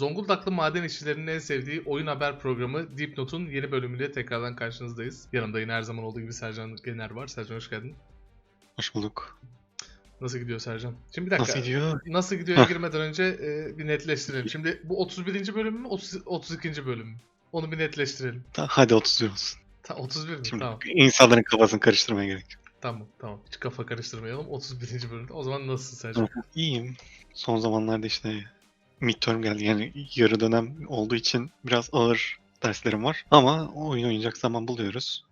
Zonguldaklı maden işçilerinin en sevdiği oyun haber programı Deep Note'un yeni bölümüyle tekrardan karşınızdayız. Yanımda yine her zaman olduğu gibi Sercan Gener var. Sercan hoş geldin. Hoş bulduk. Nasıl gidiyor Sercan? Şimdi bir dakika. Nasıl gidiyor? Nasıl gidiyor girmeden önce e, bir netleştirelim. Şimdi bu 31. bölüm mü 30, 32. bölüm mü? Onu bir netleştirelim. Ta- Hadi 30 olsun. Ta, 31 mi? Şimdi Tamam. insanların kafasını karıştırmaya gerek yok. Tamam tamam. Hiç kafa karıştırmayalım. 31. bölümde. O zaman nasılsın Sercan? İyiyim. Son zamanlarda işte midterm geldi. Yani yarı dönem olduğu için biraz ağır derslerim var. Ama oyun oynayacak zaman buluyoruz.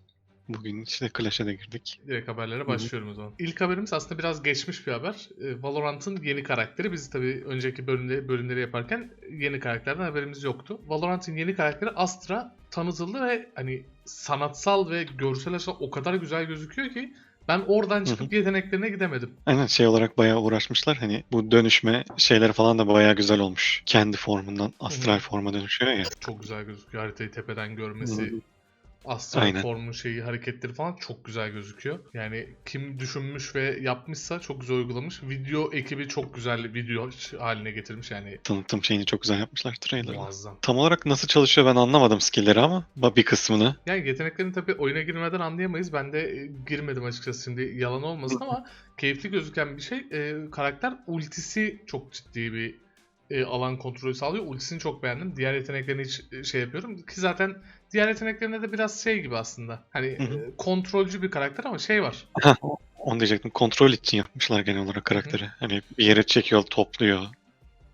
Bugün işte Clash'e de girdik. Direkt haberlere başlıyorum o zaman. İlk haberimiz aslında biraz geçmiş bir haber. Ee, Valorant'ın yeni karakteri. Biz tabii önceki bölümde, bölümleri yaparken yeni karakterden haberimiz yoktu. Valorant'ın yeni karakteri Astra tanıtıldı ve hani sanatsal ve görsel açıdan o kadar güzel gözüküyor ki ben oradan çıkıp yeteneklerine gidemedim. Aynen şey olarak bayağı uğraşmışlar. Hani bu dönüşme şeyleri falan da bayağı güzel olmuş. Kendi formundan astral forma dönüşüyor ya. Çok güzel gözüküyor. Haritayı tepeden görmesi, hı. Astral Aynen. formun şeyi, hareketleri falan çok güzel gözüküyor. Yani kim düşünmüş ve yapmışsa çok güzel uygulamış. Video ekibi çok güzel video haline getirmiş yani Tanıtım şeyini çok güzel yapmışlar trailer'da. muazzam. Tam olarak nasıl çalışıyor ben anlamadım skill'leri ama bir kısmını. Yani yeteneklerini tabii oyuna girmeden anlayamayız. Ben de e, girmedim açıkçası şimdi yalan olmasın ama keyifli gözüken bir şey. E, karakter ultisi çok ciddi bir e, alan kontrolü sağlıyor. Ultisini çok beğendim. Diğer yeteneklerini hiç e, şey yapıyorum. Ki zaten diğer yeteneklerinde de biraz şey gibi aslında. Hani Hı hı. e, kontrolcü bir karakter ama şey var. Onu diyecektim. Kontrol için yapmışlar genel olarak karakteri. Hani bir yere çekiyor, topluyor,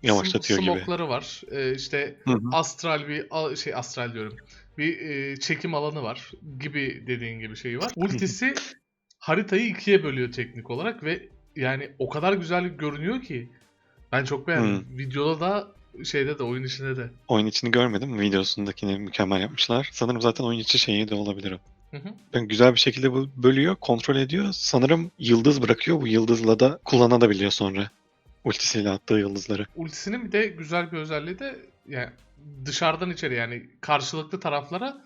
yavaşlatıyor Sm- gibi. Smoke'ları var. E, işte Hı hı. astral bir şey astral diyorum. Bir e, çekim alanı var gibi dediğin gibi şeyi var. Ultisi haritayı ikiye bölüyor teknik olarak ve yani o kadar güzel görünüyor ki ben çok beğendim. Videoda da şeyde de oyun içinde de. Oyun içini görmedim. Videosundakini mükemmel yapmışlar. Sanırım zaten oyun içi şeyi de olabilir o. Hı hı. Yani güzel bir şekilde bölüyor, kontrol ediyor. Sanırım yıldız bırakıyor. Bu yıldızla da kullanabiliyor sonra. Ultisiyle attığı yıldızları. Ultisinin bir de güzel bir özelliği de yani dışarıdan içeri yani karşılıklı taraflara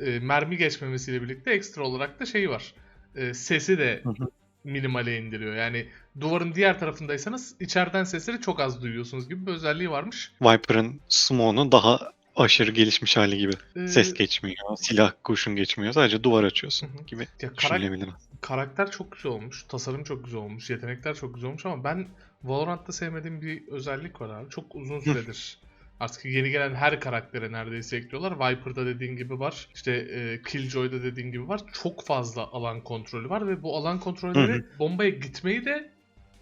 e, mermi geçmemesiyle birlikte ekstra olarak da şeyi var. E, sesi de Hı hı. Minimale indiriyor. Yani duvarın diğer tarafındaysanız içeriden sesleri çok az duyuyorsunuz gibi bir özelliği varmış. Viper'ın smoke'unun daha aşırı gelişmiş hali gibi. E, Ses geçmiyor, silah kurşun geçmiyor. Sadece duvar açıyorsun Hı gibi ya karak- düşünülebilir. karakter çok güzel olmuş. Tasarım çok güzel olmuş. Yetenekler çok güzel olmuş ama ben Valorant'ta sevmediğim bir özellik var abi. Çok uzun süredir. Artık yeni gelen her karaktere neredeyse ekliyorlar. Viper'da dediğin gibi var. İşte e, Killjoy'da dediğin gibi var. Çok fazla alan kontrolü var ve bu alan kontrolleri bombaya gitmeyi de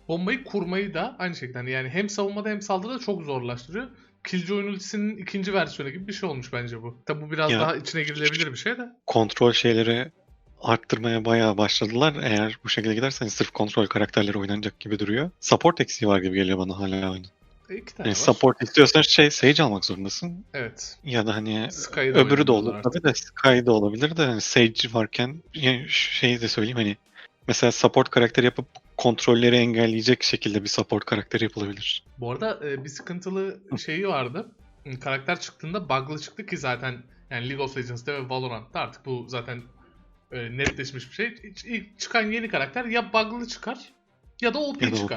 bombayı kurmayı da aynı şekilde hani yani hem savunmada hem saldırıda çok zorlaştırıyor. Killjoy'un ultisinin ikinci versiyonu gibi bir şey olmuş bence bu. Tabi bu biraz Ya- daha içine girilebilir bir şey de. Kontrol şeyleri arttırmaya bayağı başladılar. Eğer bu şekilde gidersen sırf kontrol karakterleri oynanacak gibi duruyor. Support eksiği var gibi geliyor bana hala oyunun. E, iki tane Yani var. support istiyorsan şey Sage almak zorundasın. Evet. Ya da hani Sky'ı da öbürü de olur artık. tabii de Sky da olabilir de hani Sage varken yani şu şeyi de söyleyeyim hani mesela support karakteri yapıp kontrolleri engelleyecek şekilde bir support karakteri yapılabilir. Bu arada e, bir sıkıntılı şeyi vardı. Karakter çıktığında bug'lı çıktı ki zaten yani League of Legends'te ve Valorant'ta artık bu zaten e, netleşmiş bir şey. İlk- çıkan yeni karakter ya bug'lı çıkar ya da OP Ya da OP.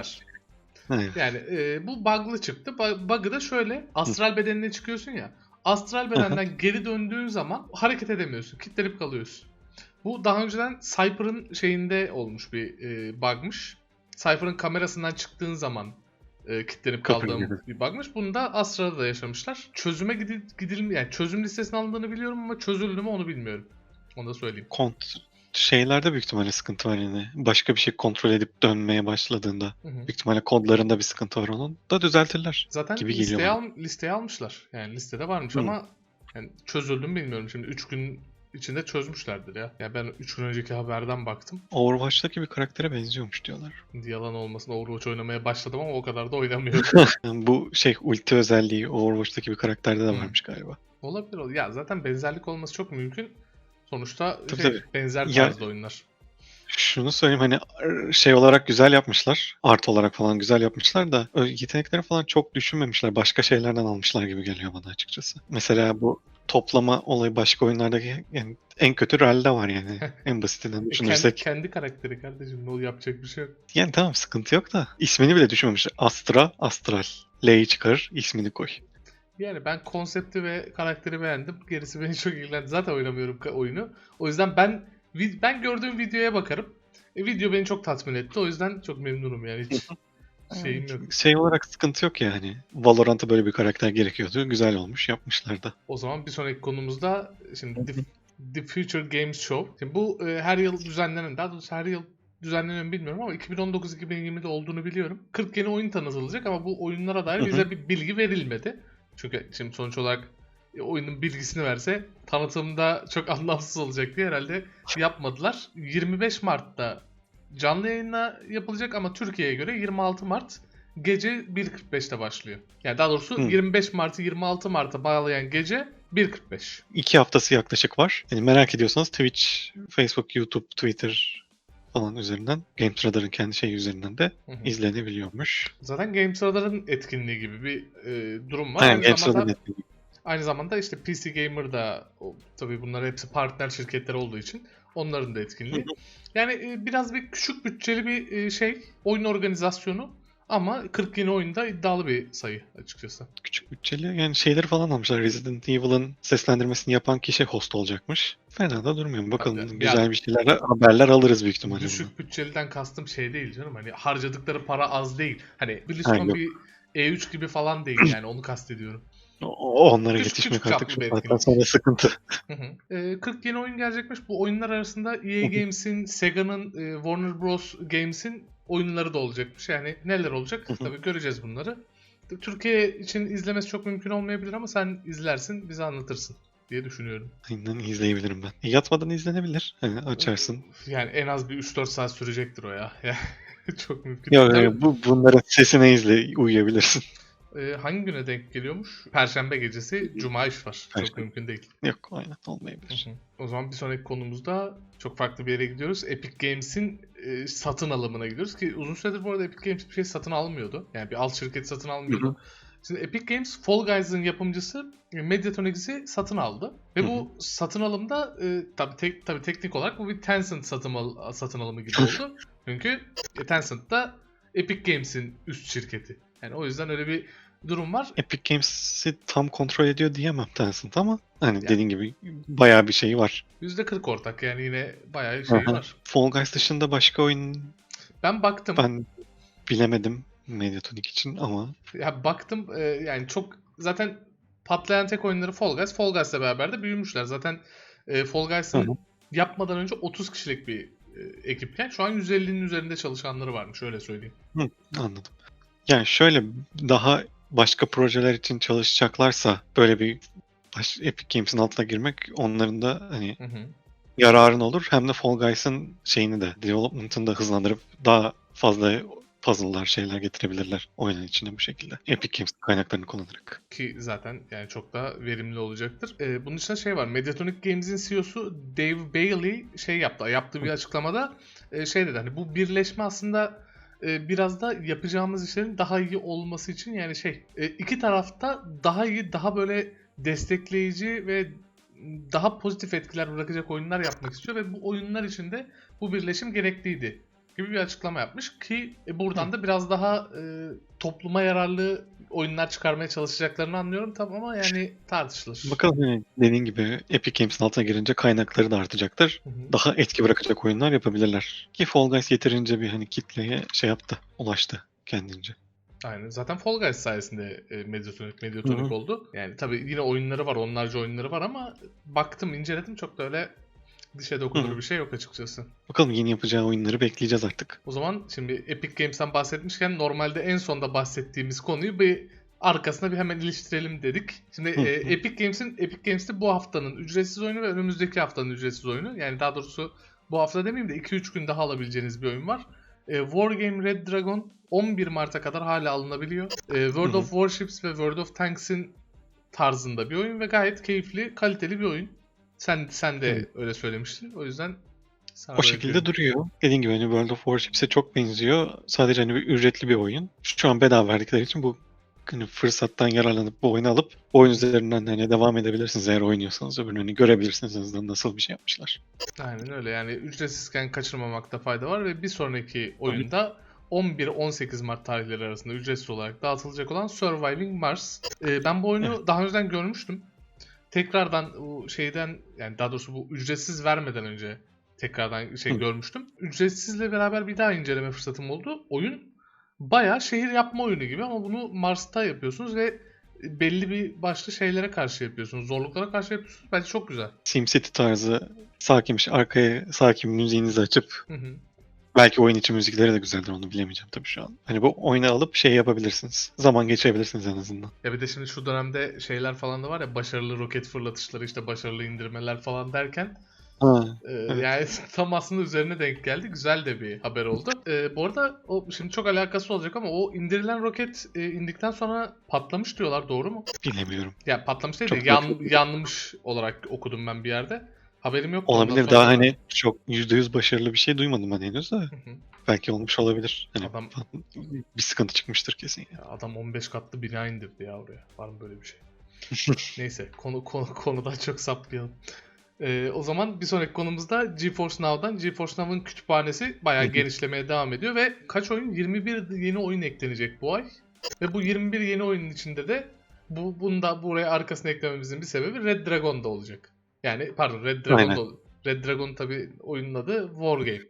Evet. Yani e, bu bug'lı çıktı. Bu- Bug'ı da şöyle astral bedenine çıkıyorsun ya. Astral bedenden geri döndüğün zaman hareket edemiyorsun. Kilitlenip kalıyorsun. Bu daha önceden Cypher'ın şeyinde olmuş bir e, bug'mış. Cypher'ın kamerasından çıktığın zaman e, kilitlenip Kapıyı kaldığım bir bug'mış. Bunu da Astral'da da yaşamışlar. Çözüme gidil, gidilmi yani çözüm listesine alındığını biliyorum ama çözüldü mü onu bilmiyorum. Onu da söyleyeyim. Kont şeylerde büyük ihtimalle sıkıntı var yani. Başka bir şey kontrol edip dönmeye başladığında Hı hı. büyük ihtimalle kodlarında bir sıkıntı var onun da düzeltirler. Zaten gibi geliyor listeye, bana. al, listeye almışlar. Yani listede varmış Hı. ama yani çözüldü mü bilmiyorum. Şimdi 3 gün içinde çözmüşlerdir ya. Ya ben 3 gün önceki haberden baktım. Overwatch'taki bir karaktere benziyormuş diyorlar. Yalan olmasın Overwatch oynamaya başladım ama o kadar da oynamıyorum. Yani bu şey ulti özelliği Overwatch'taki bir karakterde de varmış galiba. Olabilir. ol- Ya zaten benzerlik olması çok mümkün. Sonuçta Tabii, şey, tabii. benzer tarzda oyunlar. Şunu söyleyeyim hani şey olarak güzel yapmışlar. Art olarak falan güzel yapmışlar da yetenekleri falan çok düşünmemişler. Başka şeylerden almışlar gibi geliyor bana açıkçası. Mesela bu toplama olayı başka oyunlardaki yani en kötü Ral'de var yani. en basitinden E, kendi, düşünürsek. kendi karakteri kardeşim. Ne yapacak bir şey yok. Yani tamam sıkıntı yok da ismini bile düşünmemişler. Astra, Astral. L'yi çıkarır, ismini koy. Yani ben konsepti ve karakteri beğendim. Gerisi beni çok ilgilendi. Zaten oynamıyorum oyunu. O yüzden ben ben gördüğüm videoya bakarım. E, video beni çok tatmin etti. O yüzden çok memnunum yani hiç şeyim yok. Şey olarak sıkıntı yok yani. Valorant'a böyle bir karakter gerekiyordu. Güzel olmuş. Yapmışlar da. O zaman bir sonraki konumuzda şimdi The, The Future Games Show. Şimdi bu e, her yıl düzenlenen, daha doğrusu her yıl düzenlenen mi bilmiyorum ama 2019-2020'de olduğunu biliyorum. 40 yeni oyun tanıtılacak ama bu oyunlara dair bize bir bilgi verilmedi. Çünkü şimdi sonuç olarak e, oyunun bilgisini verse tanıtımda çok anlamsız olacak diye herhalde yapmadılar. 25 Mart'ta canlı yayınla yapılacak ama Türkiye'ye göre 26 Mart gece 1.45'te başlıyor. Yani daha doğrusu Hı. 25 Mart'ı 26 Mart'a bağlayan gece 1.45. İki haftası yaklaşık var. Yani merak ediyorsanız Twitch, Facebook, YouTube, Twitter falan üzerinden Games Radar'ın kendi şeyi üzerinden de Hı hı. izlenebiliyormuş. Zaten Games Radar'ın etkinliği gibi bir e, durum var. Aynen aynı, Games zamanda, etkinliği. aynı zamanda işte PC Gamer da tabii bunlar hepsi partner şirketler olduğu için onların da etkinliği. Yani e, biraz bir küçük bütçeli bir e, şey, oyun organizasyonu ama 40 yeni oyunda iddialı bir sayı açıkçası. Küçük bütçeli. Yani şeyleri falan almışlar. Resident Evil'ın seslendirmesini yapan kişi host olacakmış. Fena da durmuyor. Bakalım Tabii. güzel Yani- bir şeyler, haberler alırız büyük ihtimalle. Düşük bütçeliden kastım şey değil canım. Hani harcadıkları para az değil. Hani Ha, BlizzCon bir E3 gibi falan değil yani onu kastediyorum. O, onlara Küçük- yetişmek küçük artık şu sonra sıkıntı. Hı hı. Ee, 40 yeni oyun gelecekmiş. Bu oyunlar arasında EA Games'in, Sega'nın, e, Warner Bros. Games'in oyunları da olacakmış. Yani neler olacak? Tabii göreceğiz bunları. Türkiye için izlemesi çok mümkün olmayabilir ama sen izlersin, bize anlatırsın diye düşünüyorum. Aynen izleyebilirim ben. Yatmadan izlenebilir. Hani açarsın. Yani en az bir 3-4 saat sürecektir o ya. Çok mümkün. Yok yok, bu bunların sesine izle uyuyabilirsin. E, hangi güne denk geliyormuş? Perşembe gecesi, Cuma iş var. Çok Perşembe. mümkün değil. Yok aynen Hı olmayabilir. hı. O zaman bir sonraki konumuzda çok farklı bir yere gidiyoruz. Epic Games'in e, satın alımına gidiyoruz ki uzun süredir bu arada Epic Games bir şey satın almıyordu. Yani bir alt şirket satın almıyordu. Hı hı. Şimdi Epic Games Fall Guys'ın yapımcısı e, Mediatronics'i satın aldı. Ve Hı bu satın alımda e, tabii, tek, tabii teknik olarak bu bir Tencent satın, al- satın alımı gibi oldu. Çünkü e, Tencent da Epic Games'in üst şirketi. Yani o yüzden öyle bir durum var. Epic Games'i tam kontrol ediyor diyemem Tencent ama hani Yani. dediğin gibi bayağı bir şey var. %40 ortak yani yine bayağı şey Aha. var. Fall Guys dışında başka oyun Ben baktım. ben bilemedim Mediatonic için ama Ya baktım e, yani çok zaten patlayan tek oyunları Fall Guys. Fall Guys'la beraber de büyümüşler. Zaten e, Fall Guys'ın Hı hı. yapmadan önce 30 kişilik bir e, ekipken şu an 150'nin üzerinde çalışanları varmış öyle söyleyeyim. anladım. Yani şöyle daha başka projeler için çalışacaklarsa böyle bir baş- Epic Games'in altına girmek onların da hani Hı hı. yararın olur. Hem de Fall Guys'ın şeyini de development'ını da hızlandırıp daha fazla puzzle'lar şeyler getirebilirler oyunun içine bu şekilde. Epic Games kaynaklarını kullanarak. Ki zaten yani çok daha verimli olacaktır. E, bunun dışında şey var. Mediatonic Games'in CEO'su Dave Bailey şey yaptı. Yaptığı bir açıklamada e, şey dedi hani bu birleşme aslında e, biraz da yapacağımız işlerin daha iyi olması için yani şey e, iki tarafta daha iyi daha böyle destekleyici ve daha pozitif etkiler bırakacak oyunlar yapmak istiyor ve bu oyunlar için de bu birleşim gerekliydi gibi bir açıklama yapmış ki e, buradan da biraz daha e, topluma yararlı oyunlar çıkarmaya çalışacaklarını anlıyorum tabii ama yani tartışılır. Bakalım yani dediğin gibi Epic Games'in altına girince kaynakları da artacaktır. Hı hı. Daha etki bırakacak oyunlar yapabilirler. Ki Fall Guys yeterince bir hani kitleye şey yaptı, ulaştı kendince. Aynen. Zaten Fall Guys sayesinde e, Mediatonic, Mediatonic Hı hı. oldu. Yani tabii yine oyunları var, onlarca oyunları var ama baktım, inceledim çok da öyle dişe dokunur bir şey yok açıkçası. Bakalım yeni yapacağı oyunları bekleyeceğiz artık. O zaman şimdi Epic Games'ten bahsetmişken normalde en sonda bahsettiğimiz konuyu bir arkasına bir hemen iliştirelim dedik. Şimdi e. Epic Games'in Epic Games'te bu haftanın ücretsiz oyunu ve önümüzdeki haftanın ücretsiz oyunu. Yani daha doğrusu bu hafta demeyeyim de 2-3 gün daha alabileceğiniz bir oyun var. E, Wargame Red Dragon 11 Mart'a kadar hala alınabiliyor. E, World of Warships ve World of Tanks'in tarzında bir oyun ve gayet keyifli, kaliteli bir oyun. Sen sen de Evet. öyle söylemiştin. O yüzden sana O şekilde bırakıyorum. duruyor. Dediğim gibi hani World of Warships'e çok benziyor. Sadece hani bir ücretli bir oyun. Şu an bedava verdikleri için bu hani fırsattan yararlanıp bu oyunu alıp oyun üzerinden hani devam edebilirsiniz eğer oynuyorsanız öbürünü hani görebilirsiniz nasıl bir şey yapmışlar. Aynen öyle yani ücretsizken kaçırmamakta fayda var ve bir sonraki oyunda 11-18 Mart tarihleri arasında ücretsiz olarak dağıtılacak olan Surviving Mars. Ee, ben bu oyunu daha önceden görmüştüm. Tekrardan bu şeyden yani daha doğrusu bu ücretsiz vermeden önce tekrardan şey Hı. görmüştüm. Ücretsizle beraber bir daha inceleme fırsatım oldu. Oyun bayağı şehir yapma oyunu gibi ama bunu Mars'ta yapıyorsunuz ve belli bir başlı şeylere karşı yapıyorsunuz. Zorluklara karşı yapıyorsunuz. Bence çok güzel. SimCity tarzı sakin bir şey. Arkaya sakin müziğinizi açıp Hı hı. Belki oyun içi müzikleri de güzeldir onu bilemeyeceğim tabii şu an. Hani bu oyunu alıp şey yapabilirsiniz. Zaman geçirebilirsiniz en azından. Ya bir de şimdi şu dönemde şeyler falan da var ya başarılı roket fırlatışları işte başarılı indirmeler falan derken Ha, e, yani tam aslında üzerine denk geldi. Güzel de bir haber oldu. E, bu arada o şimdi çok alakası olacak ama o indirilen roket e, indikten sonra patlamış diyorlar doğru mu? bilemiyorum. Ya patlamış değil de Çok yan, yanmış olarak okudum ben bir yerde. Haberim yok. Olabilir. Daha hani çok %100 başarılı bir şey duymadım ben henüz de. Hı hı. Belki olmuş olabilir. Hani Adam- bir sıkıntı çıkmıştır kesin. Ya adam 15 katlı bina indirdi ya oraya. Var mı böyle bir şey? Neyse konu, konu konudan çok sapmayalım. Ee, o zaman bir sonraki konumuzda GeForce Now'dan GeForce Now'ın kütüphanesi bayağı genişlemeye devam ediyor ve kaç oyun? 21 yeni oyun eklenecek bu ay. Ve bu 21 yeni oyunun içinde de bu bunu da buraya arkasına eklememizin bir sebebi Red Dragon da olacak. Yani pardon Red Dragon Red Dragon tabi oyunun adı Wargame.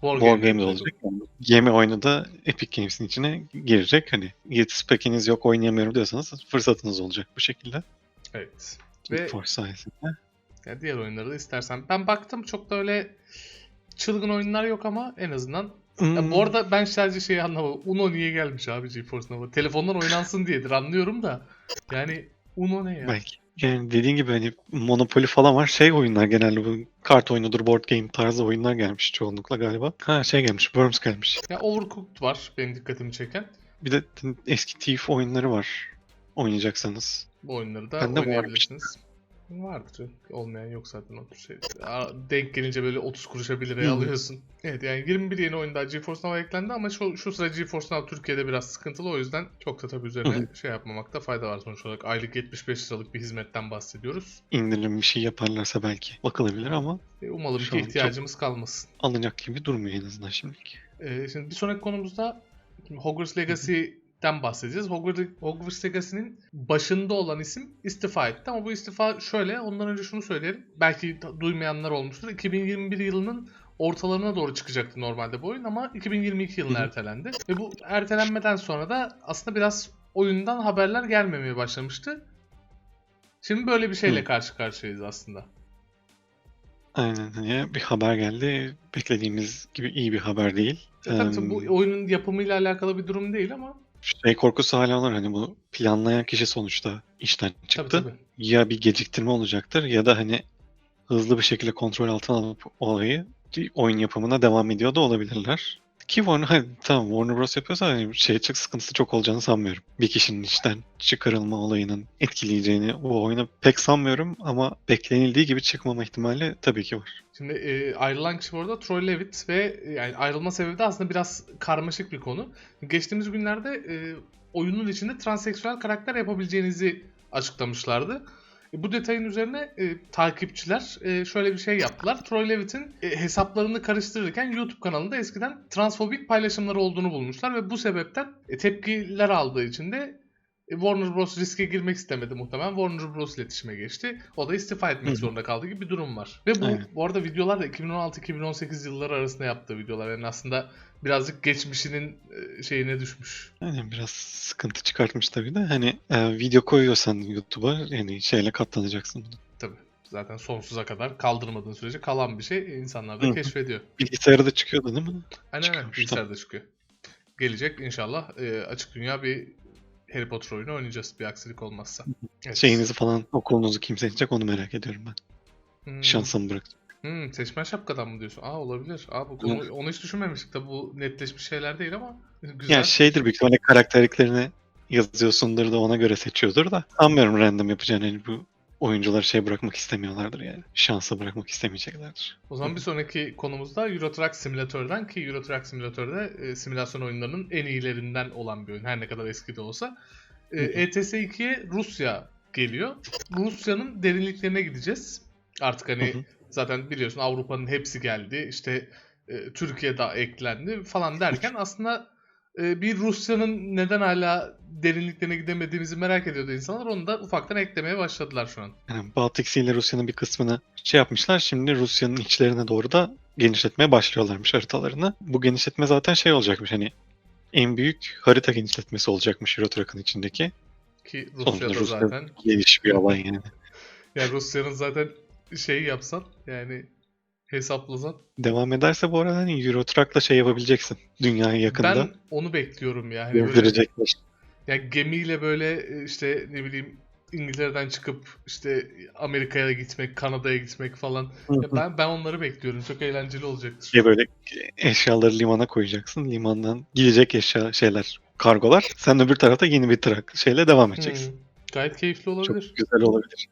War Red Games Dragon. olacak. Gemi oyunu da Epic Games'in içine girecek. Hani yetisi pekiniz yok oynayamıyorum diyorsanız fırsatınız olacak bu şekilde. Evet. Ve GeForce sayesinde. Yani diğer oyunları da istersen. Ben baktım çok da öyle çılgın oyunlar yok ama en azından. Ya Hmm, bu arada ben sadece şeyi anlamadım. Uno niye gelmiş abi GeForce Nova? Telefondan oynansın diyedir anlıyorum da. Yani Uno ne ya? Belki. Yani dediğin gibi hani Monopoly falan var. Şey oyunlar genelde bu kart oyunudur, board game tarzı oyunlar gelmiş çoğunlukla galiba. Ha şey gelmiş, Worms gelmiş. Ya Overcooked var benim dikkatimi çeken. Bir de eski Thief oyunları var oynayacaksanız. Bu oyunları da varmış. oynayabilirsiniz. Vardır. Olmayan yok zaten o tür şey. Denk gelince böyle 30 kuruşa 1 liraya Hı. alıyorsun. Evet yani 21 yeni oyun daha GeForce Now eklendi ama şu, şu sıra GeForce Now Türkiye'de biraz sıkıntılı o yüzden çok da tabii üzerine şey yapmamakta fayda var sonuç olarak. Aylık 75 liralık bir hizmetten bahsediyoruz. İndirim bir şey yaparlarsa belki bakılabilir ama E, umalım ki ihtiyacımız kalmasın. alınacak gibi durmuyor en azından şimdilik. Ee, şimdi bir sonraki konumuzda Hogwarts Legacy'den bahsedeceğiz. Hogwarts, Legacy'nin başında olan isim istifa etti ama bu istifa şöyle. Ondan önce şunu söyleyelim. Belki duymayanlar olmuştur. 2021 yılının ortalarına doğru çıkacaktı normalde bu oyun ama 2022 yılına ertelendi. Ve bu ertelenmeden sonra da aslında biraz oyundan haberler gelmemeye başlamıştı. Şimdi böyle bir şeyle karşı karşıyayız aslında. Aynen hani bir haber geldi. Beklediğimiz gibi iyi bir haber değil. E, tabii tabii bu oyunun yapımıyla alakalı bir durum değil ama şey korkusu hala var hani bu planlayan kişi sonuçta işten tabii çıktı. tabii. Ya bir geciktirme olacaktır ya da hani hızlı bir şekilde kontrol altına alıp olayı oyun yapımına devam ediyor da olabilirler. Ki Warner, hani, tamam Warner Bros yapıyorsa hani şey çık sıkıntısı çok olacağını sanmıyorum. Bir kişinin işten çıkarılma olayının etkileyeceğini bu oyunu pek sanmıyorum ama beklenildiği gibi çıkmama ihtimali tabii ki var. Şimdi e, ayrılan kişi bu arada Troy Levitt ve e, yani ayrılma sebebi de aslında biraz karmaşık bir konu. Geçtiğimiz günlerde e, oyunun içinde transseksüel karakter yapabileceğinizi açıklamışlardı. E, bu detayın üzerine e, takipçiler e, şöyle bir şey yaptılar. Troy Levitt'in e, hesaplarını karıştırırken YouTube kanalında eskiden transfobik paylaşımları olduğunu bulmuşlar ve bu sebepten e, tepkiler aldığı için de Warner Bros. riske girmek istemedi muhtemelen. Warner Bros. iletişime geçti. O da istifa etmek Hı zorunda kaldı gibi bir durum var. Ve bu Aynen. bu arada videolar da 2016-2018 yılları arasında yaptığı videolar. Yani aslında birazcık geçmişinin e, şeyine düşmüş. Yani biraz sıkıntı çıkartmış tabii de hani e, video koyuyorsan YouTube'a yani şeyle katlanacaksın bunu. Tabii. Zaten sonsuza kadar kaldırmadığın sürece kalan bir şey insanlar da Hı keşfediyor. Bilgisayara da çıkıyordu değil mi? Aynen aynen. Bilgisayarda çıkıyor. Gelecek inşallah e, açık dünya bir Harry Potter oyunu oynayacağız bir aksilik olmazsa. Evet. Şeyinizi falan okulunuzu kim seçecek onu merak ediyorum ben. Hmm. Şansımı bıraktım. Hmm, seçmen şapkadan mı diyorsun? Aa olabilir. Aa bu konu, onu hiç düşünmemiştik. Tabi bu netleşmiş şeyler değil ama güzel. Ya şeydir büyük ihtimalle karakterliklerini yazıyorsundur da ona göre seçiyordur da sanmıyorum random yapacağını hani bu oyuncuları şey bırakmak istemiyorlardır yani. Şansa bırakmak istemeyeceklerdir. O zaman bir sonraki konumuzda Euro Truck Simulator'dan ki Euro Truck Simulator'da e, simülasyon oyunlarının en iyilerinden olan bir oyun. Her ne kadar eski de olsa. E. ETS 2'ye Rusya geliyor. Rusya'nın derinliklerine gideceğiz. Artık hani zaten biliyorsun Avrupa'nın hepsi geldi. İşte e, Türkiye de eklendi falan derken aslında e, bir Rusya'nın neden hala derinliklerine gidemediğimizi merak ediyordu insanlar. Onu da ufaktan eklemeye başladılar şu an. Yani Baltic Sea ile Rusya'nın bir kısmını şey yapmışlar. Şimdi Rusya'nın içlerine doğru da genişletmeye başlıyorlarmış haritalarını. Bu genişletme zaten şey olacakmış hani en büyük harita genişletmesi olacakmış Eurotrack'ın içindeki. Ki Rusya'da Rusya zaten. geniş bir alan yani. Yani Rusya'nın zaten şeyi yapsan yani hesaplasan. Devam ederse bu arada hani Eurotrack'la şey yapabileceksin. Dünyaya yakında Ben onu bekliyorum ya. Hani böyle- gezdirecekler. Yani gemiyle böyle e, işte ne bileyim İngiltere'den çıkıp işte Amerika'ya gitmek, Kanada'ya gitmek falan. Ya ben ben onları bekliyorum. Çok eğlenceli olacaktır. Şey böyle eşyaları limana koyacaksın. Limandan gidecek eşya şeyler, kargolar. Sen öbür tarafta yeni bir trak şeyle devam edeceksin. Hmm, Gayet keyifli olabilir. Çok güzel olabilir.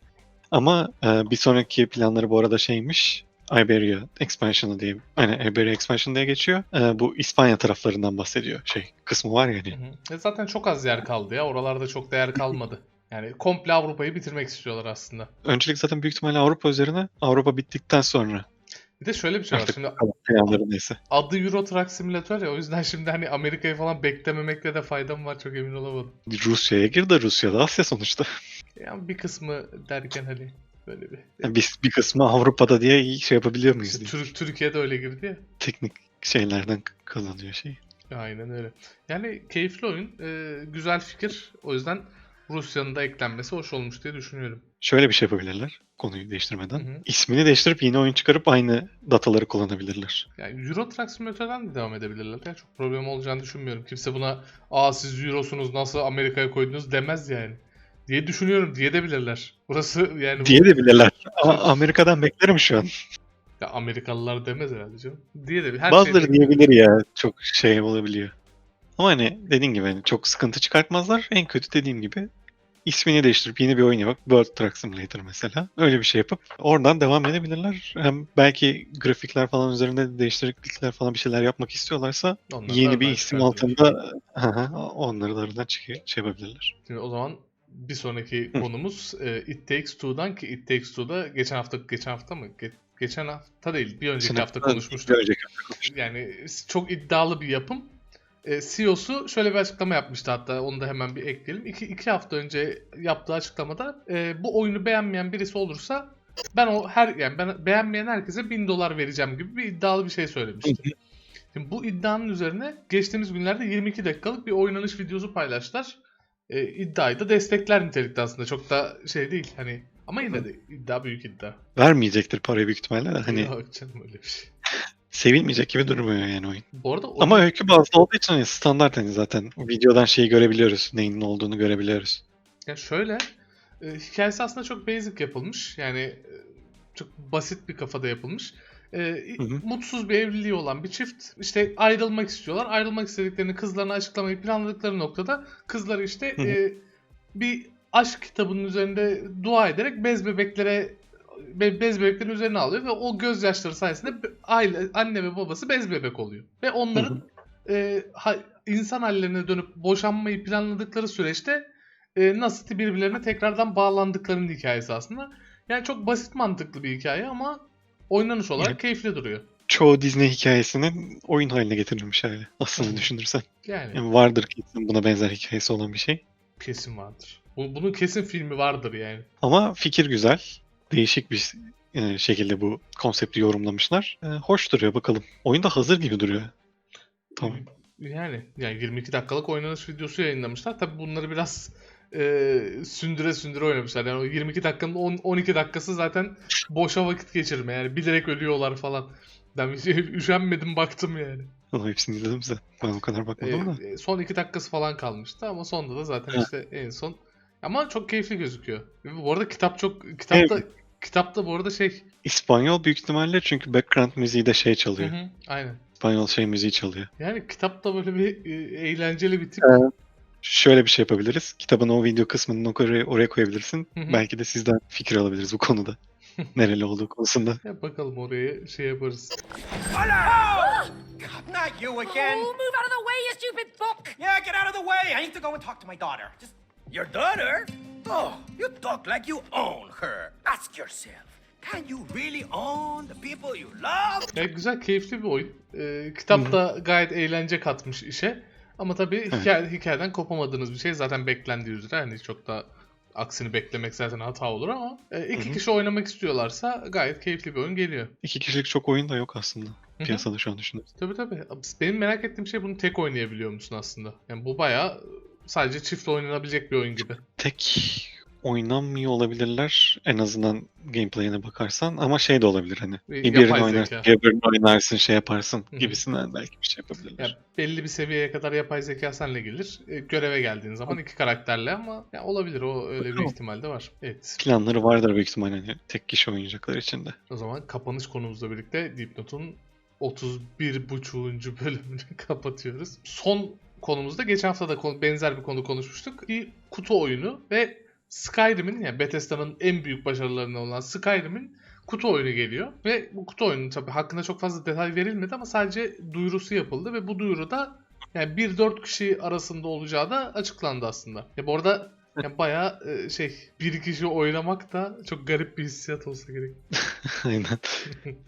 Ama e, bir sonraki planları bu arada şeymiş. Iberia Expansion'ı diye, hani Iberia Expansion diye geçiyor. E, bu İspanya taraflarından bahsediyor. Şey kısmı var ya Hı hı. E zaten çok az yer kaldı ya. Oralarda çok değer kalmadı. Yani komple Avrupa'yı bitirmek istiyorlar aslında. Öncelik zaten büyük ihtimalle Avrupa üzerine. Avrupa bittikten sonra Bir de şöyle bir şey var. artık Şimdi planları neyse. adı Euro Truck Simulator ya. O yüzden şimdi hani Amerika'yı falan beklememekte de faydam var. Çok emin olamadım. Rusya'ya gir de Rusya'da Asya sonuçta. Yani bir kısmı derken hani böyle bir. Yani bir, bir kısmı Avrupa'da diye şey yapabiliyor muyuz İşte diye. Türk, Türkiye'de öyle girdi ya. Teknik şeylerden kazanıyor şey. Aynen öyle. Yani keyifli oyun. e, güzel fikir. O yüzden Rusya'nın da eklenmesi hoş olmuş diye düşünüyorum. Şöyle bir şey yapabilirler konuyu değiştirmeden. Hı hı. İsmini değiştirip yeni oyun çıkarıp aynı dataları kullanabilirler. Yani Euro Truck Simulator'dan da devam edebilirler. Yani çok problem olacağını düşünmüyorum. Kimse buna aa siz Euro'sunuz nasıl Amerika'ya koydunuz demez yani. Diye düşünüyorum. Diye de bilirler. Burası yani Diye de bilirler. Amerika'dan beklerim şu an. Ya Amerikalılar demez herhalde canım. Diye de her Bazıları şeyde- diyebilir ya. Çok şey olabiliyor. Ama hani dediğin gibi hani çok sıkıntı çıkartmazlar. En kötü dediğim gibi ismini değiştirip yeni bir oyun yapıp World Truck Simulator mesela. Öyle bir şey yapıp oradan devam edebilirler. Hem belki grafikler falan üzerinde de değişiklikler falan bir şeyler yapmak istiyorlarsa Onları yeni bir oradan isim altında hı, onları da çıkıyor, şey yapabilirler. Şimdi o zaman bir sonraki konumuz e, It Takes Two'dan ki It Takes Two'da geçen hafta geçen hafta mı? Ge- geçen hafta değil. Bir önceki Geçen hafta konuşmuştuk. bir önceki hafta konuştuk. Yani çok iddialı bir yapım. E, CEO'su şöyle bir açıklama yapmıştı hatta onu da hemen bir ekleyelim. İki, iki hafta önce yaptığı açıklamada e, bu oyunu beğenmeyen birisi olursa ben o her yani ben beğenmeyen herkese 1000 dolar vereceğim gibi bir iddialı bir şey söylemişti. Şimdi bu iddianın üzerine geçtiğimiz günlerde 22 dakikalık bir oynanış videosu paylaştılar. E, iddiayı da destekler nitelikte aslında. Çok da şey değil hani ama yine de iddia büyük iddia. Vermeyecektir parayı büyük ihtimalle de hani Yok canım öyle bir şey. sevilmeyecek gibi durmuyor yani oyun. Bu arada oyun- Ama öykü bazlı olduğu için hani standart hani zaten videodan şeyi görebiliyoruz. Neyin ne olduğunu görebiliyoruz. Ya şöyle, e, hikayesi aslında çok basic yapılmış. Yani e, çok basit bir kafada yapılmış. E, Hı hı. mutsuz bir evliliği olan bir çift işte ayrılmak istiyorlar. Ayrılmak istediklerini kızlarına açıklamayı planladıkları noktada kızları işte Hı hı. e, bir aşk kitabının üzerinde dua ederek bez bebeklere be- bez bebeklerin üzerine alıyor ve o gözyaşları sayesinde aile anne ve babası bez bebek oluyor. Ve onların e, ha- insan hallerine dönüp boşanmayı planladıkları süreçte e, nasıl birbirlerine tekrardan bağlandıklarının hikayesi aslında. Yani çok basit mantıklı bir hikaye ama oynanış olarak Evet. keyifli duruyor. Çoğu Disney hikayesinin oyun haline getirilmiş hali. Aslında düşünürsen. Yani Yani vardır kesin buna benzer hikayesi olan bir şey. kesin vardır. Bu- Bunun kesin filmi vardır yani. Ama fikir güzel. Değişik bir e, şekilde bu konsepti yorumlamışlar. E, hoş duruyor bakalım. Oyun da hazır gibi duruyor. Tamam. Yani yani 22 dakikalık oynanış videosu yayınlamışlar. Tabi bunları biraz e, sündüre sündüre oynamışlar. Yani o 22 dakikanın 10, 12 dakikası zaten boşa vakit geçirme. Yani bilerek ölüyorlar falan. Ben şey üşenmedim baktım yani. Ama hepsini izledim sen. Ben o kadar E, bakmadım da. e, son 2 dakikası falan kalmıştı ama sonda da zaten Ha. işte en son. Ama çok keyifli gözüküyor. Bu arada kitap çok kitapta kitapta bu arada şey. İspanyol büyük ihtimalle çünkü background müziği de şey Hı çalıyor. hı, aynen. İspanyol şey müziği çalıyor. Yani kitapta böyle bir e, eğlenceli bir tip. Evet. Şöyle bir şey yapabiliriz. Kitabın o video kısmını oraya, oraya koyabilirsin. Hı hı. Belki de sizden fikir alabiliriz bu konuda. Nereli olduğu konusunda. Ya bakalım oraya şey yaparız. Not you again. Oh, move out of the way, you stupid book! Yeah, get out of the way. I need to go and talk to my daughter. Just Your daughter? oh, you talk like you own her. Ask yourself, And you really own the people you love? Ya güzel, keyifli bir oyun. Ee, kitap da gayet eğlence katmış işe. Ama tabii hikaye, hikayeden kopamadığınız bir şey zaten beklendiği üzere. Hani çok da aksini beklemek zaten hata olur ama e, iki Hı hı. kişi oynamak istiyorlarsa gayet keyifli bir oyun geliyor. İki kişilik çok oyun da yok aslında. Piyasada şu an düşünüyorum. Tabii tabii. Benim merak ettiğim şey bunu tek oynayabiliyor musun aslında? Yani bu bayağı sadece çift oynanabilecek bir oyun gibi. Tek oynanmıyor olabilirler en azından gameplay'ine bakarsan ama şey de olabilir hani Bir bir birini oynarsın, birini oynarsın şey yaparsın gibisinden belki bir şey yapabilirler. Ya belli bir seviyeye kadar yapay zeka senle gelir. E, göreve geldiğin zaman iki karakterle ama ya olabilir o öyle bir ihtimal de var. Evet. Planları vardır büyük ihtimalle hani tek kişi oynayacaklar için de. O zaman kapanış konumuzla birlikte Dipnot'un 31. bölümünü kapatıyoruz. Son konumuzda geçen hafta da benzer bir konu konuşmuştuk. Bir kutu oyunu ve Skyrim'in yani Bethesda'nın en büyük başarılarından olan Skyrim'in kutu oyunu geliyor. Ve bu kutu oyunu tabii hakkında çok fazla detay verilmedi ama sadece duyurusu yapıldı ve bu duyuruda yani 1-4 kişi arasında olacağı da açıklandı aslında. Ya bu arada yani bayağı e, şey bir kişi oynamak da çok garip bir hissiyat olsa gerek. Aynen.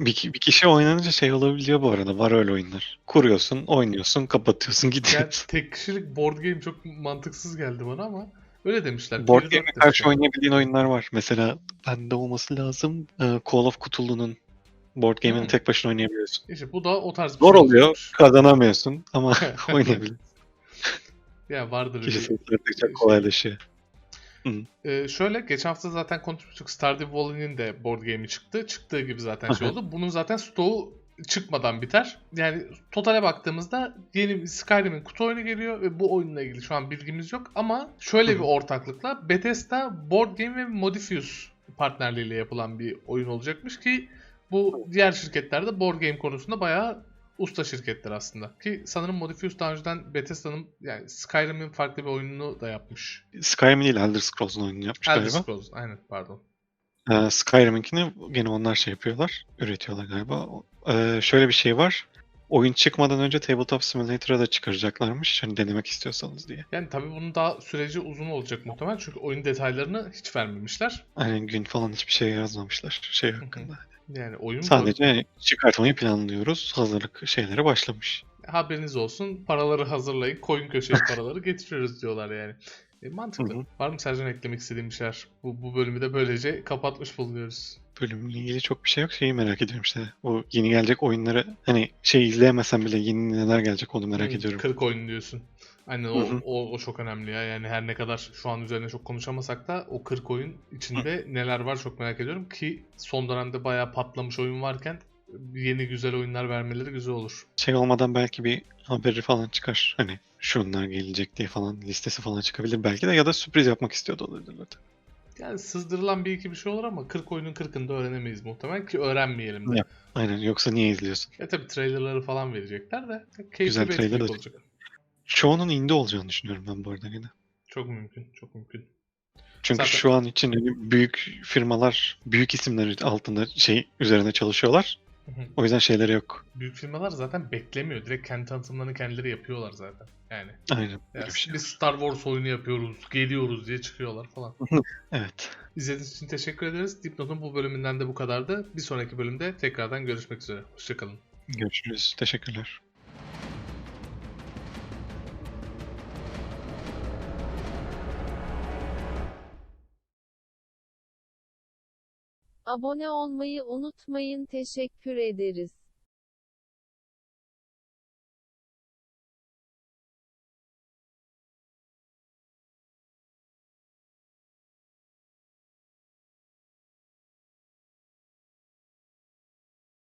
bir, bir kişi oynanınca şey olabiliyor bu arada. Var öyle oyunlar. Kuruyorsun, oynuyorsun, kapatıyorsun, Yani gidiyorsun. tek kişilik board game çok mantıksız geldi bana ama öyle demişler. Board game'e dört karşı demişler. oynayabildiğin oyunlar var. Mesela bende olması lazım. e, Call of Cthulhu'nun board game'ini Hmm. tek başına oynayabiliyorsun. İşte bu da o tarz bir Zor şey oluyor, kazanamıyorsun ama oynayabiliyorsun. Ya vardır Kişi öyle. şey. kolaylaşıyor. Ee, şöyle geçen hafta zaten konuşmuştuk. Stardew Valley'nin de board game'i çıktı. Çıktığı gibi zaten şey oldu. Bunun zaten stoğu çıkmadan biter. Yani totale baktığımızda yeni bir Skyrim'in kutu oyunu geliyor ve bu oyunla ilgili şu an bilgimiz yok ama şöyle bir ortaklıkla Bethesda Board Game ve Modifius partnerliğiyle yapılan bir oyun olacakmış ki bu diğer şirketlerde board game konusunda bayağı usta şirketler aslında. Ki sanırım Modifius daha önceden Bethesda'nın yani Skyrim'in farklı bir oyununu da yapmış. Skyrim değil, Elder Scrolls'un oyununu yapmış Elder galiba. Scrolls aynen pardon. Ee, Skyrim'inkini gene onlar şey yapıyorlar. Üretiyorlar galiba. Ee, şöyle bir şey var. Oyun çıkmadan önce Tabletop Simulator'a da çıkaracaklarmış. Hani denemek istiyorsanız diye. Yani tabii bunun daha süreci uzun olacak muhtemelen çünkü oyun detaylarını hiç vermemişler. Hani gün falan hiçbir şey yazmamışlar şey hakkında. Yani oyun. Sadece çıkartmayı planlıyoruz. Hazırlık şeylere başlamış. haberiniz olsun paraları hazırlayın koyun köşeye paraları getiriyoruz diyorlar yani. E, mantıklı. Hı hı. Var mı Sercan eklemek istediğim bir şeyler? Bu, bu bölümü de böylece kapatmış bulunuyoruz. Bölümle ilgili çok bir şey yok. Şeyi merak ediyorum işte. Bu yeni gelecek oyunları hani şey izleyemesem bile yeni neler gelecek onu merak Hı, ediyorum. 40 oyun diyorsun. Aynen Hı o, hı. o, o çok önemli ya. Yani her ne kadar şu an üzerine çok konuşamasak da o 40 oyun içinde neler var çok merak ediyorum ki son dönemde bayağı patlamış oyun varken yeni güzel oyunlar vermeleri güzel olur. Şey olmadan belki bir haberi falan çıkar. Hani şunlar gelecek diye falan listesi falan çıkabilir belki de ya da sürpriz yapmak istiyor da olabilirler. Yani sızdırılan bir iki bir şey olur ama 40 oyunun 40'ını da öğrenemeyiz muhtemelen ki öğrenmeyelim de. Yap. Aynen yoksa niye izliyorsun? E tabi trailerları falan verecekler de keyifli Güzel bir trailer olacak. Çoğunun indie olacağını düşünüyorum ben bu arada yine. Çok mümkün, çok mümkün. Çünkü Zaten- şu an için hani büyük firmalar, büyük isimler altında şey üzerine çalışıyorlar. O yüzden şeyleri yok. Büyük firmalar zaten beklemiyor. Direkt kendi tanıtımlarını kendileri yapıyorlar zaten. Yani Aynen. ya bir şey. biz Star Wars oyunu yapıyoruz, geliyoruz diye çıkıyorlar falan. Evet. İzlediğiniz için teşekkür ederiz. Dipnot'un bu bölümünden de bu kadardı. Bir sonraki bölümde tekrardan görüşmek üzere. Hoşçakalın. Görüşürüz. Teşekkürler. Abone olmayı unutmayın. Teşekkür ederiz.